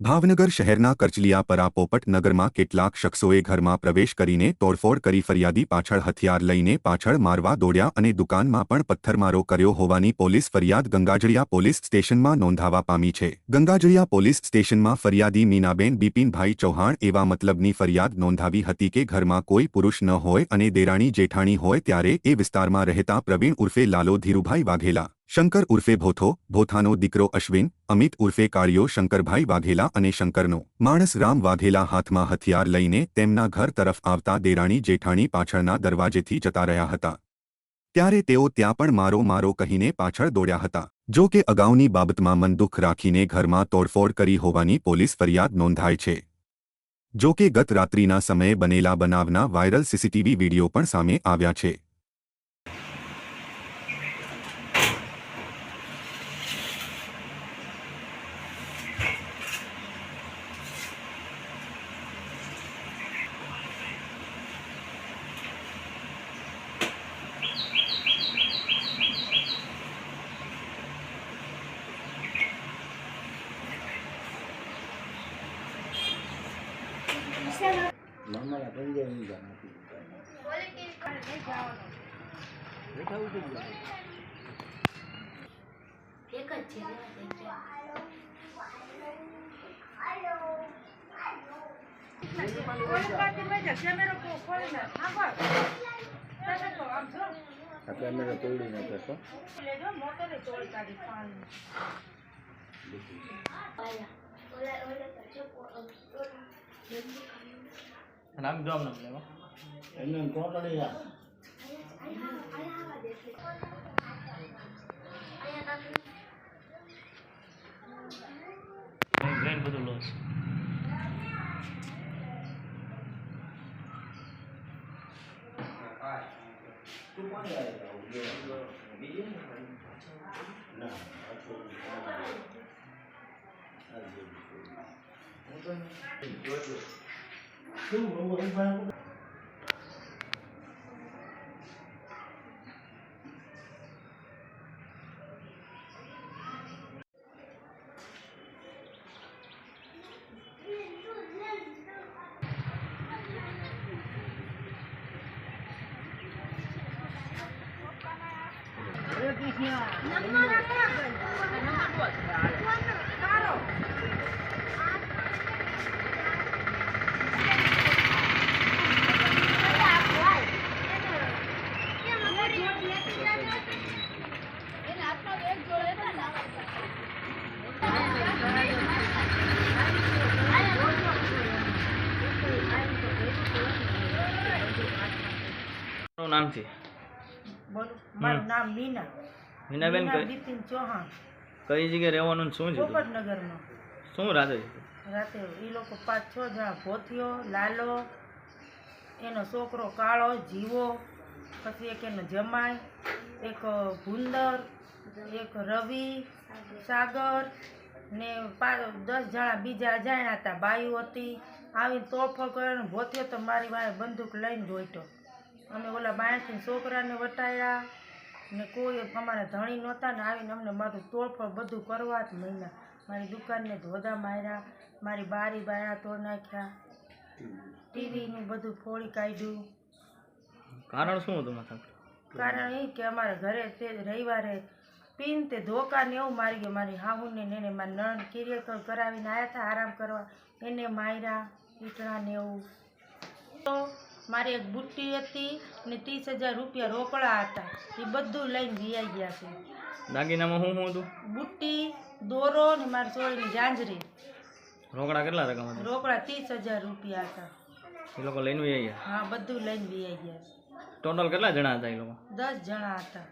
ભાવનગર શહેરના કરચલિયાપરા પરાપોપટ નગરમાં કેટલાક શખ્સોએ ઘરમાં પ્રવેશ કરીને તોડફોડ કરી ફરિયાદી પાછળ હથિયાર લઈને પાછળ મારવા દોડ્યા અને દુકાનમાં પણ પથ્થરમારો કર્યો હોવાની પોલીસ ફરિયાદ ગંગાજળિયા પોલીસ સ્ટેશનમાં નોંધાવા પામી છે. ગંગાજળિયા પોલીસ સ્ટેશનમાં ફરિયાદી મીનાબેન બિપિનભાઈ ચૌહાણ એવા મતલબની ફરિયાદ નોંધાવી હતી કે ઘરમાં કોઈ પુરુષ ન હોય અને દેરાણી જેઠાણી હોય ત્યારે એ વિસ્તારમાં રહેતા પ્રવીણ ઉર્ફે લાલો ધીરુભાઈ વાઘેલા શંકર ઉર્ફે ભોથો, ભોથાનો દીકરો અશ્વિન, અમિત ઉર્ફે કાળિયો, શંકરભાઈ વાઘેલા અને શંકરનો. માણસ રામ વાઘેલા હાથમાં હથિયાર લઈને તેમના ઘર તરફ આવતા દેરાણી જેઠાણી પાછળના દરવાજેથી જતા રહ્યા હતા. ત્યારે તેઓ ત્યાં પણ મારો મારો કહીને પાછળ દોડ્યા હતા. જો કે અગાઉની બાબતમાં મનદુખ રાખીને ઘરમાં તોડફોડ કરી હોવાની પોલીસ ફરિયાદ નોંધાય છે. જો કે ગત રાત્રિના સમયે બનેલા બનાવના વાયરલ સીસીટીવી વીડિયો પણ સામે આવ્યા છે. મામાના પંજાબી જાણ બેઠા ઉઠી ગયા એક જ છે કેમેરા તોડી નાખે આયા. ઓલા ઓલા નામ જો આમ લેવા. એને ટોટલી બ્રેન બધું લોસ તું આવ્યા બીજે ના Нам надо требовать. Вон, Карл. મારું નામ છે. મારું નામ મીના. મીનાબેન મીના ચૌહાણ. કઈ જગ્યાએ રહેવાનું શું છે? પોપટનગરમાં શું રાતે? રાતે એ લોકો પાંચ છ જણા ભોથિયો લાલો એનો છોકરો કાળો જીવો પછી એક એનો જમાઈ એક ભૂંદર એક રવિ સાગર ને દસ જણા બીજા અજાણ્યા હતા બાયું હતી. આવીને તોફો કર્યો ભોથિયો તો મારી વાળે બંદૂક લઈને દોડ્યો. અમે ઓલા બાયણથી છોકરાને વટાયા ને કોઈ અમારા ધણી નહોતા ને આવીને અમને મારું તોડફોડ બધું કરવા જ મહિના મારી દુકાનને ધોધા માર્યા મારી બારી બાયા તોડ નાખ્યા. ટીવીનું બધું ફોડી કાઢ્યું. કારણ શું હતું માથા કારણ એ કે અમારા ઘરે તે રવિવારે પીન તે ધોકા ને એવું મારી ગયો. મારી હાહુને ને એને મારી નણ કિરિયર કરાવીને આવ્યા હતા આરામ કરવા. એને માર્યા ઈટણા ને એવું. તો મારી એક બુટ્ટી હતી ને ત્રીસ હજાર રૂપિયા રોકડા હતા. એ બધું લઈને વિયાઈ ગયા છે. દાગીનામાં શું શું હતું? બુટ્ટી દોરો ને મારી સોળીની જાંજરી રોકડા કેટલા રકમ હતા? રોકડા ત્રીસ હજાર રૂપિયા હતા. એ લોકો લઈને વહી ગયા? હા બધું લઈને વિયાઈ ગયા છે. ટોટલ કેટલા જણા હતા એ લોકો? દસ જણા હતા.